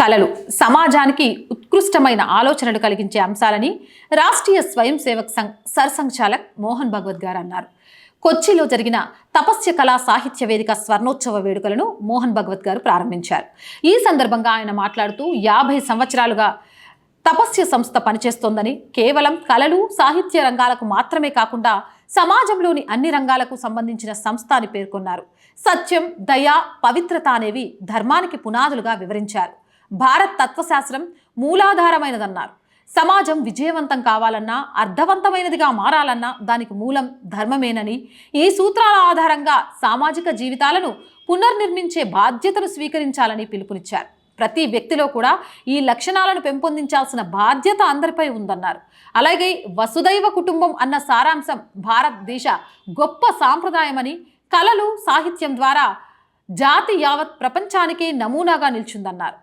కళలు సమాజానికి ఉత్కృష్టమైన ఆలోచనలు కలిగించే అంశాలని రాష్ట్రీయ స్వయం సేవక్ సంఘ్ సర్సంఘచాలక్ మోహన్ భగవత్ గారు అన్నారు. కొచ్చిలో జరిగిన తపస్య కళా సాహిత్య వేదిక స్వర్ణోత్సవ వేడుకలను మోహన్ భగవత్ గారు ప్రారంభించారు. ఈ సందర్భంగా ఆయన మాట్లాడుతూ యాభై సంవత్సరాలుగా తపస్య సంస్థ పనిచేస్తోందని కేవలం కళలు సాహిత్య రంగాలకు మాత్రమే కాకుండా సమాజంలోని అన్ని రంగాలకు సంబంధించిన సంస్థ అని పేర్కొన్నారు. సత్యం దయ పవిత్రత అనేవి ధర్మానికి పునాదులుగా వివరించారు. భారత్ తత్వశాస్త్రం మూలాధారమైనదన్నారు. సమాజం విజయవంతం కావాలన్నా అర్థవంతమైనదిగా మారాలన్నా దానికి మూలం ధర్మమేనని ఈ సూత్రాల ఆధారంగా సామాజిక జీవితాలను పునర్నిర్మించే బాధ్యతను స్వీకరించాలని పిలుపునిచ్చారు. ప్రతి వ్యక్తిలో కూడా ఈ లక్షణాలను పెంపొందించాల్సిన బాధ్యత అందరిపై ఉందన్నారు. అలాగే వసుదైవ కుటుంబం అన్న సారాంశం భారతదేశ గొప్ప సాంప్రదాయమని కళలు సాహిత్యం ద్వారా జాతి యావత్ ప్రపంచానికే నమూనాగా నిల్చుందన్నారు.